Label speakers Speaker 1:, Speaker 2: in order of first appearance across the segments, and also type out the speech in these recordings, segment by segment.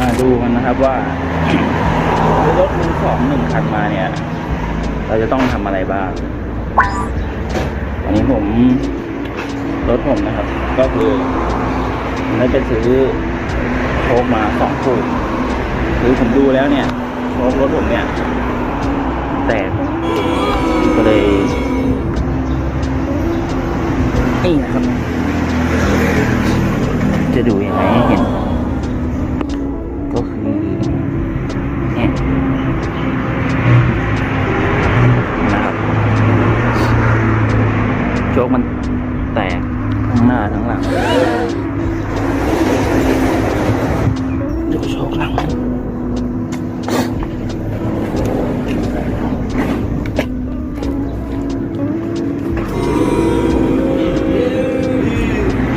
Speaker 1: มาดูกันนะครับว่ารถมือสองหนึ่งคันมาเนี่ย เราจะต้องทำอะไรบ้างอันนี้ผมรถผมนะครับ ก็คือได้ไปซื้อโชคมาสองคู่คือผมดูแล้วเนี่ยโชครถผมเนี่ย แตกก็เลยนี่นะครับ จะดูยังไงให้เห็น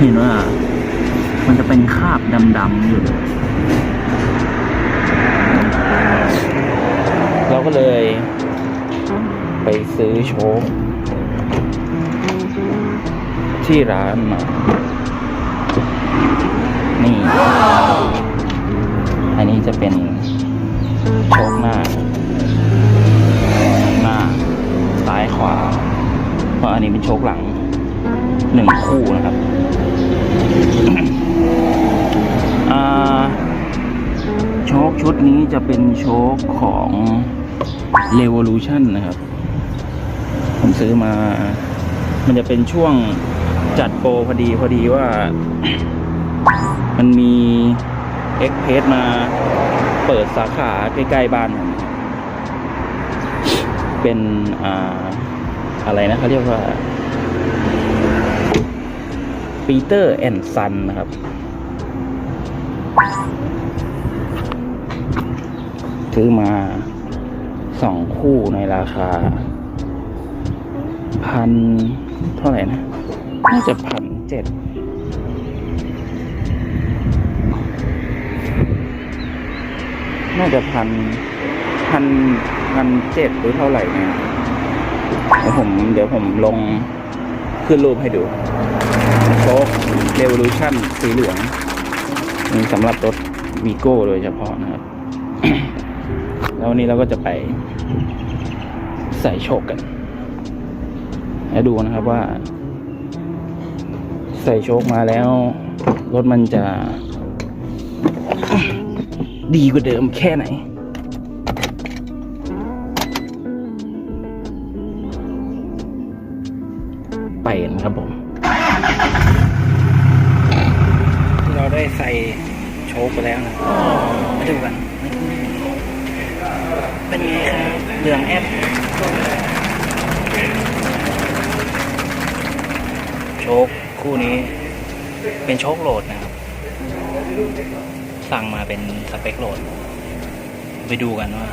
Speaker 1: เห็นว่า มันจะเป็นคราบดำๆอยู่ เราก็เลย ไปซื้อโชคที่ร้านมา นี่ อันนี้จะเป็นโชคหน้า หน้า ซ้ายขวา เพราะอันนี้เป็นโชคหลังหนึ่งคู่นะครับ โชคชุดนี้จะเป็นโชคของ Revolution นะครับ ผมซื้อมา มันจะเป็นช่วงจัดโปรพอดีพอดีว่า มันมีเอ็กเพสมาเปิดสาขาใกล้ๆบ้านผมเป็น อ่า อะไรนะเขาเรียกว่า ปีเตอร์แอนซันนะครับ ซื้อมาสองคู่ในราคา พันเท่าไหร่นะ น่าจะพันเจ็ดน่าจะพันพันพันเจ็ดหรือเท่าไหร่เนี่ยเดี๋ยวผมเดี๋ยวผมลงขึ้นรูปให้ดู โชคเรวลูชั่นสีเหลืองมีสำหรับรถวีโก้โดยเฉพาะนะครับ แล้ววันนี้เราก็จะไปใส่โชคกัน แล้วดูนะครับว่า ใส่โชคมาแล้ว รถมันจะ ดีกว่าเดิมแค่ไหนไปกันครับผม เรา ได้ใส่โชคไปแล้วนะมาดูกันเป็นไงครับเหลืองแอปโชคคู่นี้ เป็นโชคโหลดนะครับ สั่งมาเป็นสเปคโหลด ไปดูกันว่า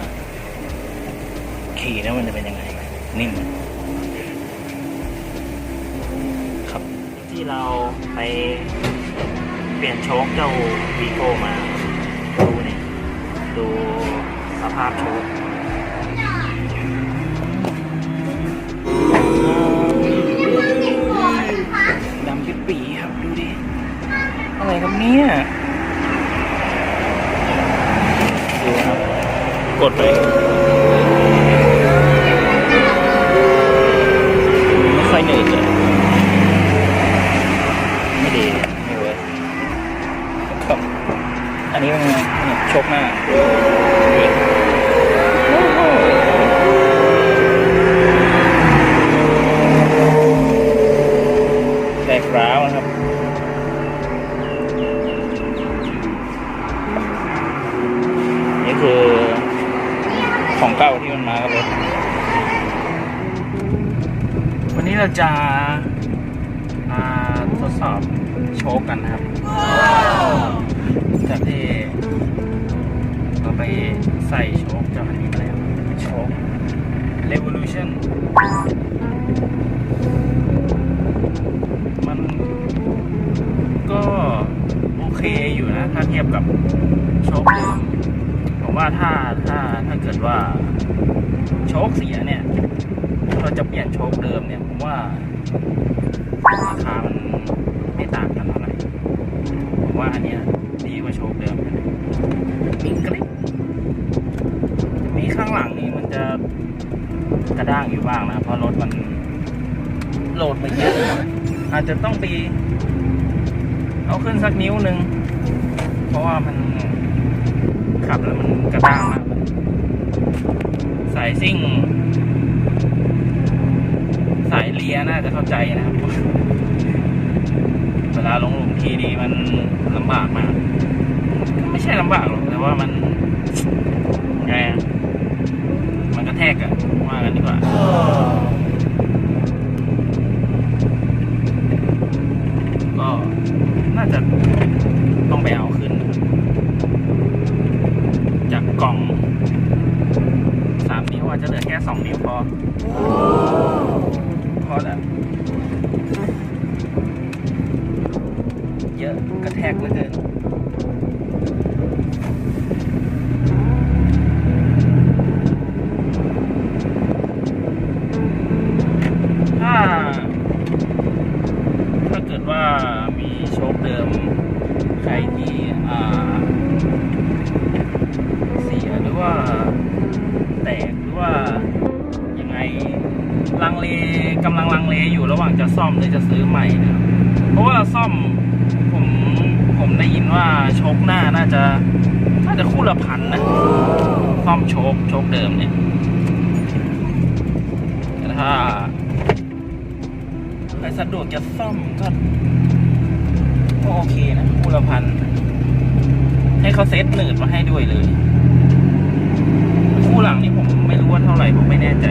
Speaker 1: ขี่แล้วมันจะเป็นยังไง นิ่มครับที่เราไป เปลี่ยนโชคเจ้าวีโก้มาดูเนี่ยดูสภาพโชคดำปิดปีครับดูดิ อะไรครับเนี่ยดูครับ กดไป เราจะมาทดสอบโชคกันนะครับจากที่เราไปใส่โชคจากอันนี้าแล้วโชค Revolution มันก็โอเคอยู่นะ ถ้าเทียบกับโชคเดิมผมว่าถ้าถ้าถ้าเกิดว่าโชคเสียเนี่ย เราจะเปลี่ยนโชคเดิมเนี่ยผมว่าราคามันไม่ต่างกันเท่าไหร่ผมว่าอันเนี้ยดีกว่าโชคเดิมนะข้างหลังนี้มันจะกระด้างอยู่บ้างนะ เพราะรถมันโหลดไปเยอะอาจจะต้องไปเอาขึ้นสักนิ้วหนึ่งเพราะว่ามันขับแล้วมันกระด้างมากเลยสายซิ่ง สายเลียน่าจะเข้าใจนะครับเวลาลงหลุมทีนี้มันลำบากมาก ไม่ใช่ลำบากหรอกแต่ว่ามันไงมันก็แทกอะว่ากันดีกว่าก็น่าจะต้องไปเอาขึ้น จากกล่องสามนิ้วอาจจะเหลือแค่สองนิ้วพอ พอแล้ว เยอะกระแทกเหลือเกินถ้าถ้าเกิดว่ามีโชคเดิม ใครที่เสียหรือว่าแตกหรือว่ายังไงลังเลกำลังลังเลอยู่ระหว่างจะซ่อมหรือจะซื้อใหม่นะเพราะว่าซ่อม ผมได้ยินว่าโชคหน้าน่าจะน่าจะคู่ละพันนะซ่อมโชคโชคเดิมเนี่ยแต่ถ้าใครสะดวกจะซ่อมก็ก็โอเคนะคู่ละพันให้เขาเซ็ตหนืดมาให้ด้วยเลย คู่หลังนี่ผมไม่รู้ว่าเท่าไหร่ผมไม่แน่ใจ